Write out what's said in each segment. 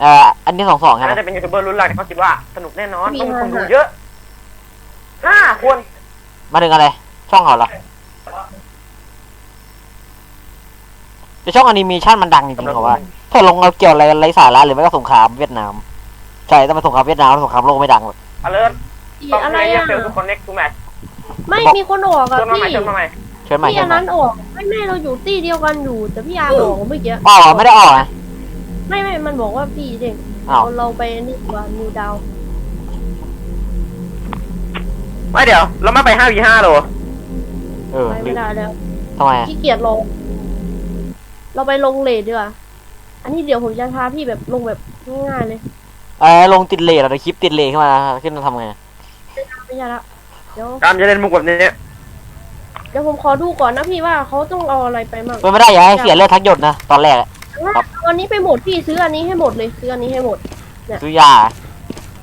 เอ่ออันนี้สองสองใช่ไหมน่าจะเป็นยูทูบเบอร์รุ่นแรกที่เขาคิดว่าสนุกแน่นอนมีต้องมีคนห้าดูเยอะห้าคนมาถึงอะไร ช่องเขาเหรอแต่ช่องแอนิเมชันมันดังจริงๆเขาว่าถ้าลงเอาเกี่ยวอะไรไร้สาระหรือไม่ก็สงครามเวียดนาม ใช่แต่มันสงครามเวียดนามสงครามโลกไม่ดังหรอกอเลิร์อีต้องอะไรเรียกอะเซลล์ทุกคนเน็กทูแมทไม่มีคนออกชอะวนมาใหม่พี่ชวนมาใหม่เชิญใหม่พี่เชิอัญนใหม่นั้นออกไม่ไม่เราอยู่ตี้เดียวกันอยู่แต่พี่อาร์บอกเมื่อกี้อ๋อไม่ได้ออกนะ ไม่ไม่มันบอกว่าพี่เด็กอ้าวเราเราไปนี่ดีกว่านิวดาวไม่เดี๋ยว เราไม่ไปห้าวีห้าหรอเออไปไม่ได้แล้วทำไมอะขี้เกียจลง เราไปลงเลทดีกว่าอันนี้เดี๋ยวผมจะพาพี่แบบลงแบบง่ายๆเลยเออลงติดเลทอะเดี๋ยวคลิปติดเลทขึ้นมาขึ้นมาทำไงไม่ใช่ละเดี๋ยวการจะเล่นมุกแบบนี้ เดี๋ยวผมขอดูก่อนนะพี่ว่าเขาต้องเอาอะไรไปมั่งเป็นไม่ได้อย่าให้เสียเลือดทักหยดนะตอนแรกอะ ครับ เอาอันนี้ไปหมดพี่ซื้ออันนี้ให้หมดเลยซื้ออันนี้ให้หมดซื้อยา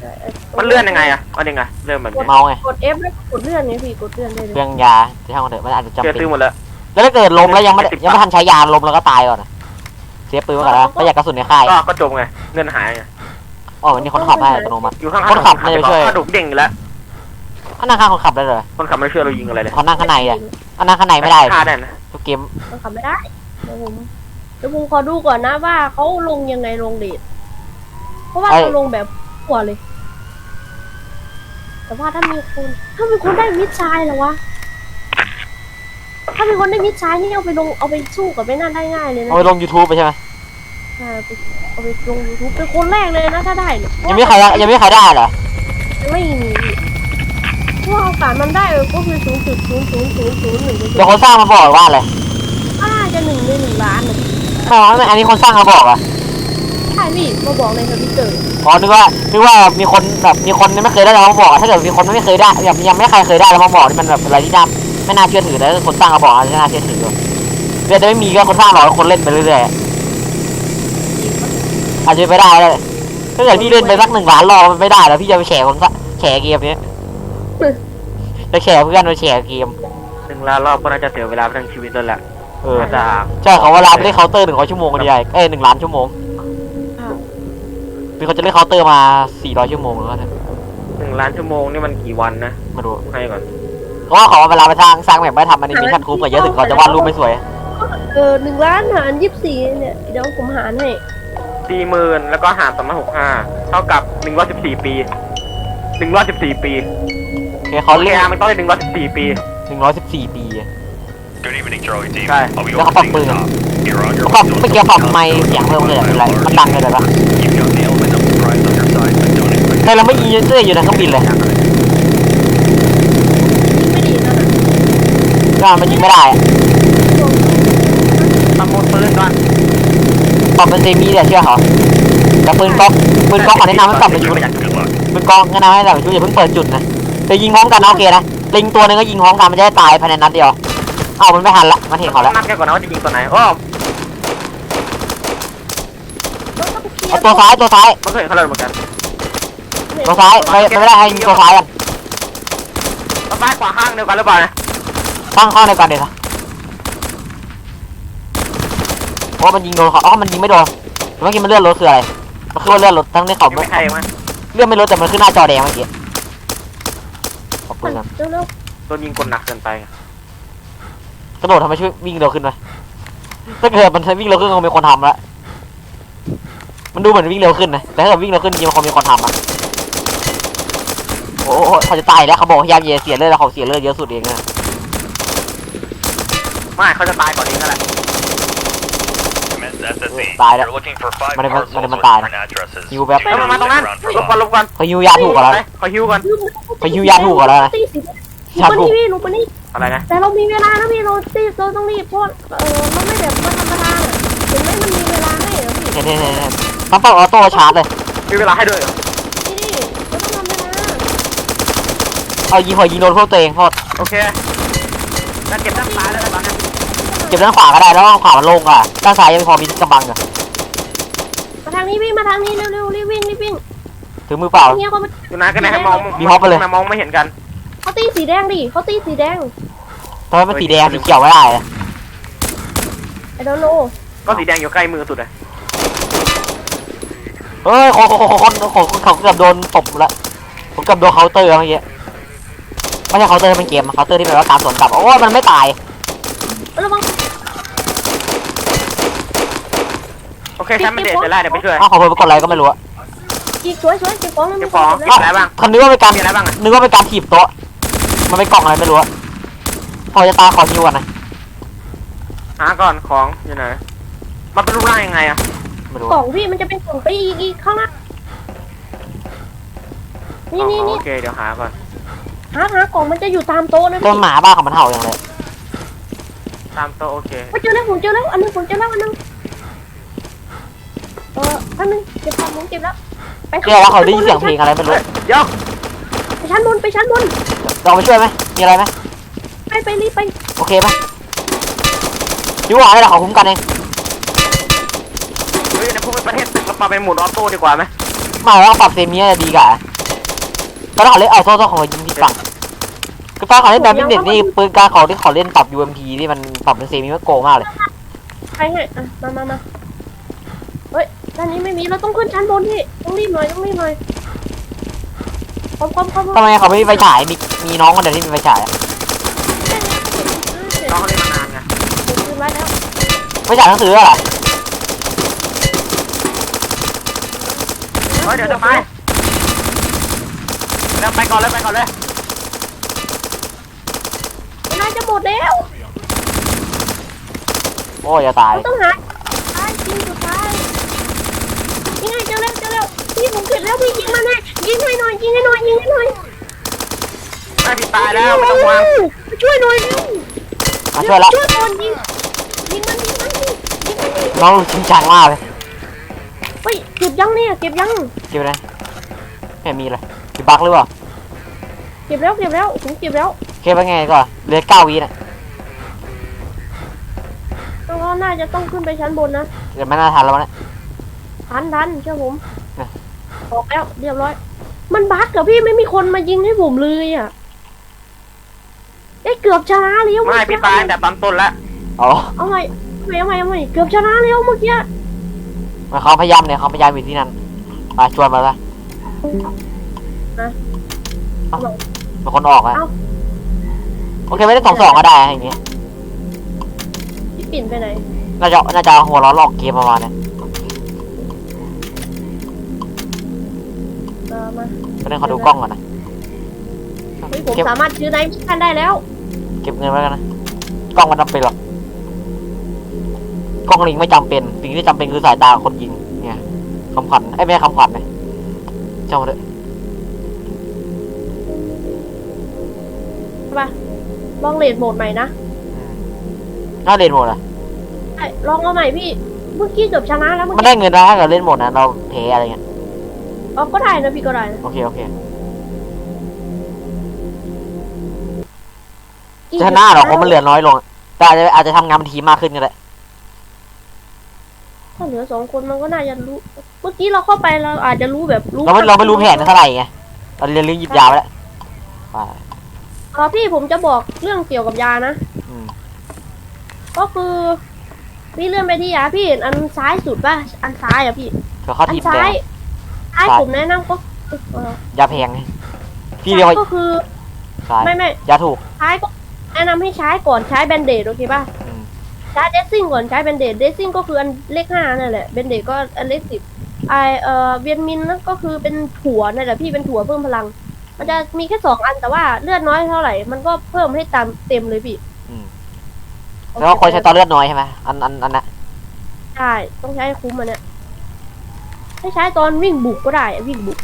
เอ่อมันเลื่อนยังไงอะเอายังไงเลื่อนแบบนี้เมาไงกด F แล้วกดเลื่อนไงพี่กดเลื่อนได้เลยเรื่องยาที่ช่างมันเถอะมันอาจจะจำเจอเป็นซื้อหมดแล้ว แล้วถ้าเกิดล้มแล้วยังไม่ได้ติดปากยังไม่ทันใช้ยาล้มแล้วก็ตายก่อนนะเสียปืนไว้ก่อนนะประหยัดกระสุนในค่ายก็ก็จบไงเงินหายไงอ๋อวันนี้คนขับให้อัตโนมัติอยู่ข้างคนขับไม่ได้ช่วยกระดูกเด้งอยู่แล้วอันนั่งข้างคนขับได้เลยคนขับไม่ช่วยเรายิงอะไรเลยเขานั่งข้างในอะอันนั่งข้างในไม่ได้ฆ่าได้นะทุกเกมมันขับไม่ได้ เดี๋ยวผมเดี๋ยวผมขอดูก่อนนะว่าเขาลงยังไงลงเดทเพราะว่าเขาลงแบบหัวเลย แต่ว่าถ้ามีคนถ้ามีคนได้มิดชายเหรอวะถ้ามีคนได้มิดชายนี่เอาไปลงเอาไปสู้กับไปนั่นได้ง่ายเลยนะเอาไปลง YouTube ไปใช่ไหมใช่เอาไปเอาไปลงยูทูบเป็นคนแรกเลยนะถ้าได้เนี่ยยังไม่มีใครได้ยังไม่มีใครได้เหรอยังไม่มีเพราะว่าโอกาสมันได้ก็คือศูนย์จุดศูนย์ศูนย์ศูนย์ศูนย์หนึ่ง เดี๋ยวคนสร้างมาบอกว่าอะไร น่าจะหนึ่งในหนึ่งล้านนะ ไม่เอาไม่อันนี้คนสร้างมาบอกอะใช่พี่มาบอกในทวิตเตอร์อ๋อนึกว่านึกว่ามีคนแบบมีคนไม่เคยได้แล้วมาบอกอะถ้าเกิดมีคนไม่เคยได้แบบยังไม่ใครเคยได้แล้วมาบอกนี่มันแบบอะไรที่น่าไม่น่าเชื่อถือแต่ถ้าคนสร้างมาบอกอันนี้น่าเชื่อถืออยู่เดี๋ยวจะไม่มีก็คนสร้างหรอกคนเล่นไปเรื่อยๆอาจจะไม่ได้เลยถ้าเกิดพี่เล่นไปสักหนึ่งล้านรอบมันไม่ได้แล้วพี่จะไปแฉคนสร้างแฉเกมนี้จะแฉเพื่อนไปแฉเกม หนึ่งล้านรอบก็น่าจะเสียเวลาไปทั้งชีวิตแล้วแหละ เออจากใช่เขาเวลาไปเล่นเคาน์เตอร์หนึ่งร้อยชั่วโมงกันใหญ่เอ้ยหนึ่งล้านชั่วโมงมีคนจะเล่นเคาน์เตอร์มาสี่ร้อยชั่วโมงแล้วนะหนึ่งล้านชั่วโมงนี่มันกี่วันนะมาดูให้ก่อนเพราะว่าเขาเวลาไปสร้างสร้างแบบไม่ทำอนิเมชันคูปกับเยอะถึงเขาจะวาดรูปไม่สวยเออหนึ่งล้านหารยี่สิบสี่เนี่ยเดี๋ยวผมหารให้สี่หมื่นแล้วก็หารสองพันหกห้าเท่ากับหนึ่งร้อยสิบสี่ปีหนึ่งร้อยสิบสี่ปีโอเคเขาโอเคเล่นอะมันต้องได้หนึ่งร้อยสิบสี่ปีหนึ่งร้อยสิบสี่ปี Good evening, Charlie Team. Hi. I'll be Dạ, không overseeing the bự. top. You're on your ปรับ way to เมื่อกี้ปรับไม่เสียงเพิ่มเลยอะเป็นไรมันดังเลยเลยปะ You've got the element of surprise on your side, but don't expect ใครเราไม่ยิงเสื้ออยู่ในเครื่องบินเลยไม่ดีนะนะก็มันยิงไม่ได้อะประมูลปืนก่อนปรับเป็นเซมิแต่เชื่อเขาแต่ปืนก๊อกปืนก๊อกขอแนะนำให้ปรับเป็นชุด Good luck. ปืนก๊อกแนะนำให้ปรับเป็นชุดอย่าเพิ่งเปิดจุดนะแต่ยิงพร้อมกันนะโอเคนะเล็งตัวหนึงก็ยิงพร้อมกันมันจะได้ตายภายในนัดเดียว เอ้ามันไม่ทันละ มันเห็นเขาแล้วนับแค่ก่อนนะว่าจะยิงตัวไหนโอ้เอาตัวซ้ายตัวซ้ายมันเคยเห็นเขาเลยเหมือนกันตัวซ้ายไปไปไม่ได้ให้ยิงตัวซ้ายกันตัวซ้ายขวาข้างเดียวกันหรือเปล่านะตั้งข้อในการเดี๋ยวนะโอ้มันยิงโดนเขาอ๋อมันยิงไม่โดนเมื่อกี้มันเลื่อนรถคืออะไรมันคือว่าเลื่อนรถทั้งที่เขายิงไม่ไม่ใช่มั้ยเลื่อนไม่รถแต่มันขึ้นหน้าจอแดงเมื่อกี้ขอบคุณครับเร็วเร็วโดนยิงกดหนักเกินไปไง กระโดดทำไมช่วยวิ่งเร็วขึ้นไหมถ้าเกิดมันวิ่งเร็วขึ้นคงมีคนทำแล้วมันดูเหมือนวิ่งเร็วขึ้นนะแต่ถ้าเกิดวิ่งเร็วขึ้นจริงๆมันคงมีคนทำอะโอ้โหเขาจะตายแล้วเขาบอกพยายามอย่าเสียเลือดแล้วเขาเสียเลือดเยอะสุดเองนะไม่เขาจะตายก่อนเองนั่นแหละ Commence SSE. Tài đó. You're looking for five Mà đây mà- parcels mà đây mà with tài different addresses. ฮิวแบบเอ้ยมา มาตรงนั้น Around ลบ for ก่อนลบก่อนเขาฮิวยาถูกกว่าแล้วไปนะ ขอฮิวก่อนไปฮิวยาถูกกว่าแล้วนะ ตีสิยาลงถูมากนี่พี่ลงมานี่อะไรนะแต่เรามีเวลานะพี่เราตีเราต้องรีบเพราะเออเราไม่แบบมาธรรมดาน่ะเห็นไหมมันมีเวลาให้เหรอพี่เห็นเห็นเห็นเห็นต้องเปิดออโต้ชาร์จเลยมีเวลาให้ด้วยเหรอนี่เราต้องทำเวลาเอายิงหัวยิงโดนพวกตัวเองโทษโอเคแล้วเก็บด้านซ้ายแล้วนะตอนนี้เก็บด้านขวาก็ได้แล้วด้านขวามันโล่งอะด้านซ้ายยังพอมีที่กำบังอยู่มาทางนี้พี่มาทางนี้เร็วๆรีบวิ่งรีบวิ่งถือมือเปล่าเนี่ยเขามาอยู่ไหนกันไหนให้มองมีฮอปไปเลยทำมมองไม่เห็นกัน เขาตีสีแดงดิเขาตีสีแดงทำไมเป็นสีแดงสีเขียวไม่ได้อะไอ้โดโนก็สีแดงอยู่ใกล้มือสุดเลยเฮ้ยคนคนคนคนคนคนเขาเกือบโดนตบแล้วผมเกือบโดนเคาน์เตอร์เมื่อกี้ไม่ใช่เคาน์เตอร์เป็นเกมเคาน์เตอร์ที่แบบว่าการสวนกลับโอ้ยมันไม่ตายระวังโอเคฉันไม่เด็ดเสร็จแล้วเดี๋ยวไปช่วย อ้าวขอเพิ่มไปกดอะไรก็ไม่รู้อะอีกสวยสวยเก็บของแล้วเก็ไม่บของเก็บเก็บอะไรบ้างคันนึกว่าเป็นการมีอะไรบ้างอะ นึกว่าเป็นการถีบโต๊ะ มันเป็นกล่องอะไรไม่รู้อะพอจะตายขอฮิวก่อนนะหาก่อนของอยู่ไหนมันเป็นรูปร่างยังไงอะไม่รู้กล่องพี่มันจะเป็นกล่องไปอีกอีกข้างหน้านี่นี่อ๋อนี่โอเคเดี๋ยวหาก่อนหาหากล่องมันจะอยู่ตามโต๊ะนะต้พี่นหมาบ้าของมันเห่าอย่างเลยตามโต๊ะโอเคไปเจอแล้วผมเจอแล้วอันนึงผมเจอแล้วอันนึงเอออันนึงเก็บของผมเก็บแล้ว ไปเจอแล้วเขาได้ยินเสียงเพลงอะไรไม่รู้เฮ้ยเดี๋ยวไปชั้นบนไปชั้นบน เราไปช่วยไหมมีอะไรไหมไปไปรีบไปโอเคไหมยูหวาให้เราเขาคุ้มกันเองเฮ้ยในพวกประเทศตึกเราปาเป็นหมุนออโต้ดีกว่าไหมไม่ว่าปรับเซมิจะดีกว่าแล้วเขาเล่นเอาโซ่โซ่ของเรายิงผิดฝั่งคือตอนเขาเล่นแบบมิเน็ตนี่ปืนกลารเขาที่เขาเล่นปรับ UMP ที่มันปรับเป็นเซมิมันโกงมากเลยไปให้อะมามามาเฮ้ยด้านนี้ไม่มีเราต้องขึ้นชั้นบนพี่ต้องรีบหน่อยต้องรีบหน่อย คอมคอมคอมทำไมเขาไม่มีไฟฉายมีมีน้องคนเดียวที่มีไฟฉายอะน้องเขาเล่นมานานไงขึ้นไว้แล้วไฟฉายหนังสืออะไรเฮ้ยเดี๋ยวจะไปเดี๋ยวไปก่อนเลยไปก่อนเลยเวลาจะหมดแล้ว โอ้ยจะตายเราต้องหาท้ายจริงสุดท้ายยังไงเจอแล้วเจอแล้วพี่ผมเกิดแล้วพี่ยิงมันให้ ยิงให้หน่อยยิงให้หน่อยยิงให้หน่อยไม่ผิดตายแล้วไม่ต้องห่วงมาช่วยหน่อยเร็วมาช่วยละช่วยก่อนยิงยิงมันยิงมันยิงยิงมันยิงน้องจริงจังมากเลยเฮ้ยเก็บยังเนี่ยเก็บยังเก็บเลยไม่เห็นมีเลยมีบั๊กหรือเปล่าเก็บแล้วเก็บแล้วผมเก็บแล้วเก็บไปไงก่อนเหลือเก้าวิน่ะแล้วก็น่าจะต้องขึ้นไปชั้นบนนะเดี๋ยวไม่น่าทันแล้วนะทันทันเชื่อผมนะออกแล้วเรียบร้อย มันบั๊กกับพี่ไม่มีคนมายิงให้ผมเลยอะเอ้ยเกือบชนะแล้วไม่ผิดตายตั้งแต่ตอนต้นแล้วอ๋อเอาใหม่เอาใหม่เอาใหม่เอาใหม่เกือบชนะแล้วเมื่อกี้มันเขาพยายามเนี่ยเขาพยายามอยู่ที่นั่นมาชวนมาละนะเอ้าเป็นคนออกอะเอ้าโอเคไม่ได้สองสองก็ได้อะอย่างเงี้ยพี่ปิ่นไปไหนน่าจะน่าจะหัวเร้อนหลอกเกมประมาณเนี้ เออมาไปเล่นขอดูกล้องก่อนนะ เฮ้ยผมเก็บ สามารถซื้อได้ท่านได้แล้ว เก็บเงินไว้กันนะ กล้องมันจำเป็นหรอกกล้องลิงไม่จำเป็นสิ่งที่จำเป็นคือสายตาคนยิงเนี่ยคำขวัญไอ้ยไม่ใช่คำขวัญเลยเจ้ามาเถอะใช่ปะลองเลดโหมดใหม่นะน่าเล่นหมดอะใช่ลองเอาใหม่พี่ เมื่อกี้เกือบชนะแล้วเมื่อมันกี้ได้เงินนะถ้าเกิดเล่นหมดนะเราแพ้อะไรเงี้ย อ๋อก็ได้นะพี่ก็ได้นะโอเค โอเค จะชนะหรอกเพราะมันเหลือน้อยลง แต่อาจจะอาจจะทำงานเป็นทีมมากขึ้นก็ได้ถ้าเหลือสองคนมันก็น่าจะรู้ เมื่อกี้เราเข้าไปเราอาจจะรู้แบบรู้เราไม่เราไม่รู้แผนเท่าไหร่ไงเราเรียนเรื่องหยิบยาไปแล้วไปอ๋อพี่ผมจะบอกเรื่องเกี่ยวกับยานะ อืมก็คือ พี่เลื่อนไปที่ยาพี่เห็นอันซ้ายสุดป่ะ อันซ้ายอะพี่เธอเข้าอันทีมซ้าแดยงซ้าย ซ้ายผมแนะนำก็เอ่อยาแพงไงพี่เรียกว่าก็คือ ซ้ายไม่ไม่ ยาถูกซ้ายก็แนะนำให้ใช้ก่อนใช้แบนเดดโอเคป่ะอืม ใช้เดซซิ่งก่อนใช้แบนเดดเดซซิ่งก็คืออันเลขห้านั่นแหละแบนเดดก็อันเลขสิบไอเอ่อเวียนมินนั่นก็คือเป็นถั่วนั่นแหละพี่เป็นถั่วเพิ่มพลัง มันจะมีแค่สองอันแต่ว่าเลือดน้อยเท่าไหร่ มันก็เพิ่มให้ตามเต็มเลยพี่อืม แล้วก็คนใช้ตอนเลือดน้อยใช่ไหมอันอันอันน่ะ ใช่ต้องใช้ให้คุ้มอันเนี้ย ให้ใช้ตอนวิ่งบุกก็ได้อะวิ่งบุก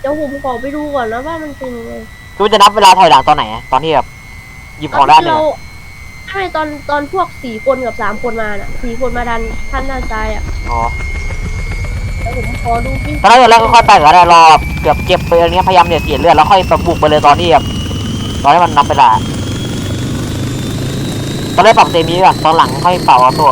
เดี๋ยวผมขอไปดูก่อนนะว่ามันเป็นยังไงคือมันจะนับเวลาถอยหลังตอนไหนอะตอนที่แบบหยิบของได้ตนเลยที่เราไม่ตอนตอนพวกสี่คนกับสามคนมาน่ะสี่คนมาดันท่านด้านซ้ายอะอ๋อแล้วผมขอดูพี่ตอนแรกเราก็ค่อยไปก็ได้รอเกือบเก็บไปอะไรเงี้ยพยายามเนี่ยเสียเลือดแล้วค่อยบุกไปเลยตอนที่แบบตอนที่มันนับเวลาตอนแรกปรับเซมิก่อนตอนหลังค่อยเป่าเอาตัว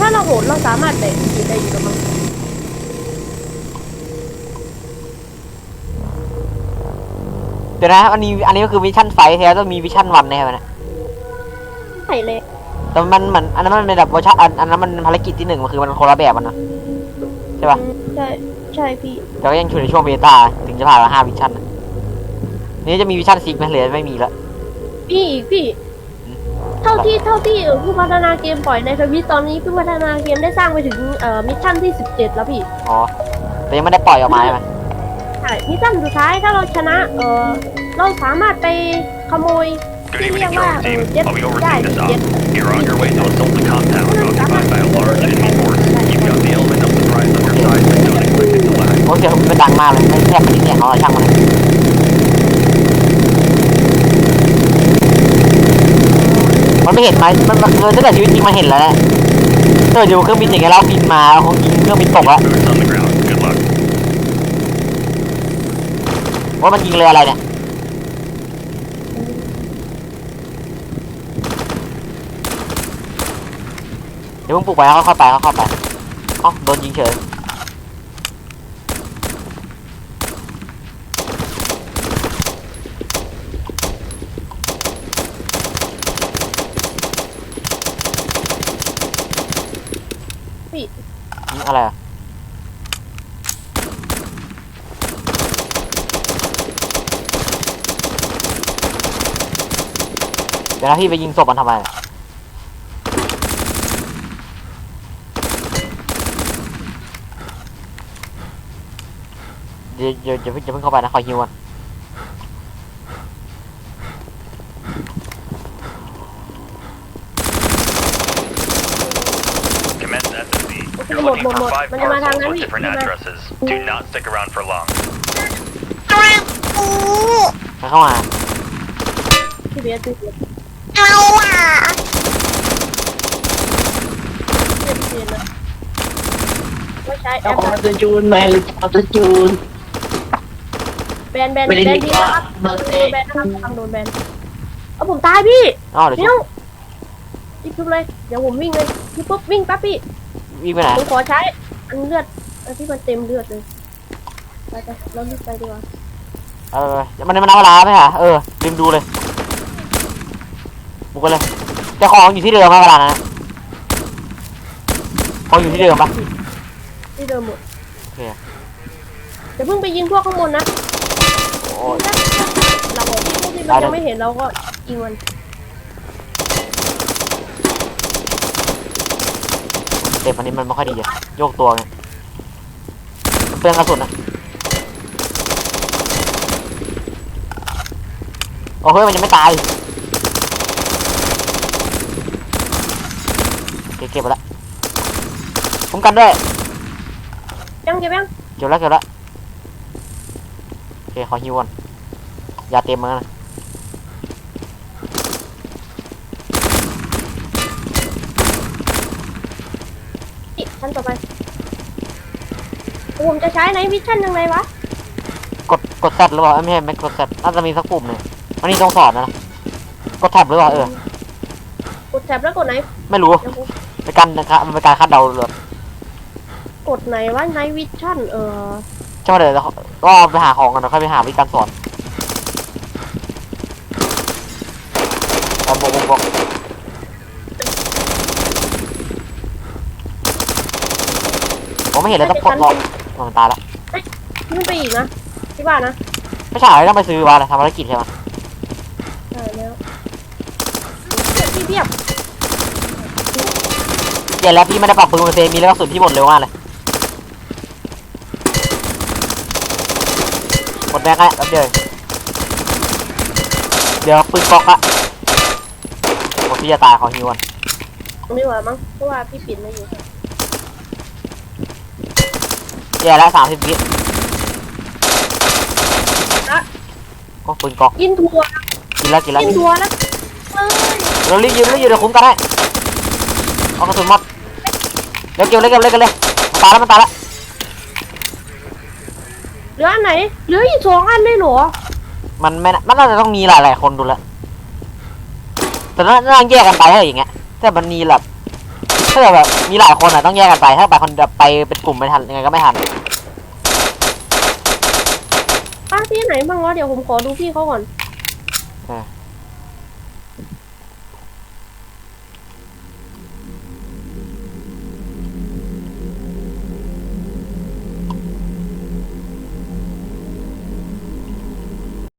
ถ้าเราโหดเราสามารถแตะสีได้อยู่แล้มั้งเดี๋ยวนะอันนี้อันนี้ก็คือวิชั่นไฟแท้ต้องมีวิชั่นวันแน่เลยนะใช่เลย แต่มันมันอันนั้นมันในระดับวอชันอันอันนั้นมันภารกิจที่หนึ่งมันคือมันคนละแบบมันนะใช่ปะใช่ใช่พี่แต่ก็ยังอยู่ในช่วงเบต้าถึงจะผ่านมาห้าวิชั่นนี่จะมีวิชั่นซิกไหมเหลือไม่มีละพี่อีกพี่ เท่าที่เท่าที่เออผู้พัฒนาเกมปล่อยในทวิตตอนนี้ผู้พัฒนาเกมได้สร้างไปถึงเอ่อมิชชั่นที่สิบเจ็ดแล้วพี่อ๋อแต่ยังไม่ได้ปล่อยออกมาใช่ไหมใช่มิชชั่นสุดท้ายถ้าเราชนะเออเราสามารถไปขโมย Good ที่เรีย evening, กว่า Charlie เออ Team. เจ็ต I'll be ได้ overseeing this เจ็ต op. You're on your way to assault the compound occupied by a large enemy force. You've got the element of surprise on your side, but don't expect it to last. โอ้เสียงมันดังมากเลยไม่แทบไม่ได้เสียงเขาเลยช่างมันมัน ไม่เห็นไหมมันมันเออถ้าเกิดชีวิตจริงมาเห็นแล้วแหละถ้าเกิดอยู่เครื่องบินอย่างเงี้ยแล้วบินมาคงยิงเครื่องบินตกแล้ว Boots on the ground. Good luck. ว่ามันยิงเรืออะไรเนี่ย เดี๋ยวมึงปลุกไปแล้วค่อยๆไปค่อยๆไปเอ้าโดนยิงเฉย พี่ ยิง อะไรเดี๋ยวนะพี่ไปยิงศพมันทำไมอะเดี๋ยวเดี๋ยวเดี๋ยวเพิ่งอย่าเพิ่งเข้าไปนะคอยฮิวมัน Commence SSC. Okay, You're một, looking một, for một. five Mình mà thằng parcels ấy with bị- different nhưng mà- addresses. Do not stick around for long. มันเข้ามาพี่เบียร์พี่เบียร์เอาอะเบียร์พี่เบียร์นะว่าใช้แอเอาปมาจะจูนแมนเอาจะจูนแบนแบนไม่แบได้นดีดีกว่านะครับเบอร์โดเซ่นแบนนะครับทำโดนแบนเอาผมตายพี่อ๋อเดี๋ยวเดี๋ชุยวบรีบชุบเลย เดี๋ยวผมวิ่งเลยพี่ปุ๊บวิ่งปั๊บพี่ วิ่งไปไหนผมขอใช้อันเลือดอันที่มันเต็มเลือดเลยไปไปเรารีบไปดีกว่าเออมันมันเอาเวลาไหมฮะเออลืมดูเลยบุกไปเลย แต่ของอยู่ที่เดิมไหมเวลานั้นอะของอยู่ที่เดิมปะที่เดิมหมดโอเคเดี๋ยวเพิ่งไปยิงพวกข้างบนนะโอ้ยเราบอกที่พวกที่มันยังไม่เห็นเราก็ยิงมัน เต็มอันนี้มันไม่ค่อยดีเลยโยกตัวไงมันเปลืองกระสุนนะโอ้เฮ้ยมันยังไม่ตายเก็บเก็บไปละคุ้มกันด้วยยังเก็บยังเก็บแล้วเก็บแล้วโอเคขอฮิวก่อนยาเต็มมือนะ อีกชั้นต่อไปผมจะใช้ในวิชั่นยังไงวะ กดกดแซดหรือเปล่าเอ้ยไม่ใช่ไม่กดแซดน่าจะมีสักปุ่มหนึ่งอันนี้ต้องสอนนะนะกดแท็บหรือเปล่าเออ กดแท็บแล้วกดไหนไม่รู้เดี๋ยวผมเป็นการนะครับมันเป็นการคาดเดาเลยกดไหนวะในวิชั่นเออ ใช่ไหมเดี๋ยวเราก็ไปหาของกันนะค่อยไปหาวิธีการสอนเอาบอกบอกบอก ผมไม่เห็นเลยต้องกดรอบอ๋อมันตายแล้วขึ้นไปอีกนะที่ว่านะไม่ใช่เหรอต้องไปซื้อวะอะไรทำภารกิจใช่ไหมใช่แล้วเทียบที่เทียบเดี๋ยวแล้วพี่ไม่ได้ปรับปืนเซมีแล้วกระสุนพี่หมดเร็วมากเลยหมดแม็กซ์แล้วแป๊บเดียวเองเดี๋ยวปืนกอกละหมดพี่จะตายขอฮิวก่อนตรงนี้ว่ามั้งเพราะว่าพี่ปิดไม่อยู่ แย่แล้วสามสิบวิก็ปืนกอกกินทัวร์กินแล้วกินแล้วกินทัวร์แล้วเอ้ยเรารีบยืนรีบยืนเดี๋ยวคุ้มกันให้เอากระสุนหมดเดี๋ยวเก็บเลยเก็บเลยเก็บเลยมันตายแล้วมันตายแล้วเหลืออันไหนเหลืออีกสองอันเลยเหรอมันไม่น่ามันน่าจะต้องมีหลายๆคนดูแลวแต่น่าน่าแยกกันไปถ้าอย่างเงี้ยถ้ามันมีแบบ ถ้าเกิดแบบมีหลายคนอะต้องแยกกันไป ถ้าไปคนเดียวไปเป็นกลุ่มไม่ทันยังไงก็ไม่ทันอะที่ไหนบ้างวะเดี๋ยวผมขอดูพี่เขาก่อนเออ